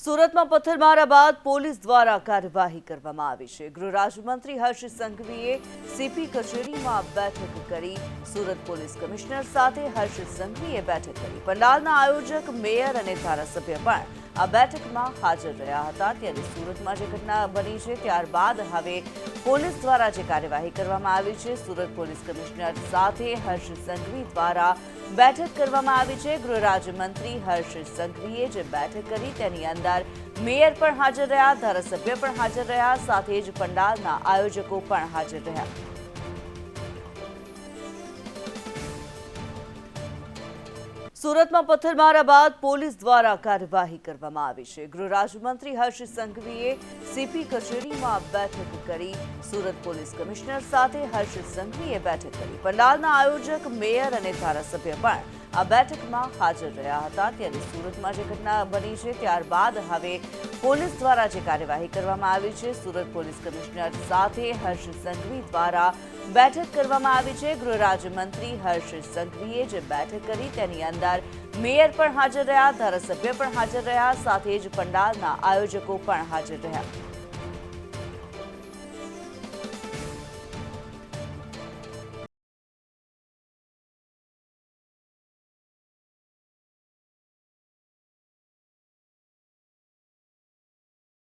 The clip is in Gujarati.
સુરતમાં પથ્થરમારા બાદ પોલીસ દ્વારા કાર્યવાહી કરવામાં આવી છે. ગૃહ રાજ્યમંત્રી હર્ષ સંઘવીએ સીપી કચેરીમાં બેઠક કરી સુરત પોલીસ કમિશનર સાથે હર્ષ સંઘવીએ બેઠક કરી. પંડાલના આયોજક, મેયર અને ધારાસભ્ય પણ આ બેઠકમાં હાજર રહ્યા હતા ત્યારે સુરતમાં જે ઘટના બની છે, ત્યારબાદ હવે પોલીસ દ્વારા જે કાર્યવાહી કરવામાં આવી છે, સુરત પોલીસ કમિશનર સાથે હર્ષ સંઘવી દ્વારા બેઠક કરવામાં આવી છે. ગૃહ રાજ્યમંત્રી હર્ષ સંઘવીએ જે બેઠક કરી તેની અંદર મેયર પણ હાજર રહ્યા, ધારાસભ્ય પણ હાજર રહ્યા, સાથે જ પંડાલના આયોજકો પણ હાજર રહ્યા. સુરતમાં પથ્થરમારા બાદ પોલીસ દ્વારા કાર્યવાહી કરવામાં આવી છે. ગૃહ રાજ્યમંત્રી હર્ષ સંઘવીએ સીપી કચેરીમાં બેઠક કરી સુરત પોલીસ કમિશનર સાથે હર્ષ સંઘવીએ બેઠક કરી. પંડાલના આયોજક, મેયર અને ધારાસભ્ય પણ આ બેઠકમાં હાજર રહ્યા હતા ત્યારે સુરતમાં જે ઘટના બની છે, ત્યારબાદ હવે પોલીસ દ્વારા જે કાર્યવાહી કરવામાં આવી છે, સુરત પોલીસ કમિશનર સાથે હર્ષ સંઘવી દ્વારા બેઠક કરવામાં આવી છે. ગૃહ રાજ્યમંત્રી હર્ષ સંઘવીએ જે બેઠક કરી, તેની અંદર મેયર પણ હાજર રહ્યા, ધારાસભ્ય પણ હાજર રહ્યા, સાથે જ પંડાલના આયોજકો પણ હાજર રહ્યા.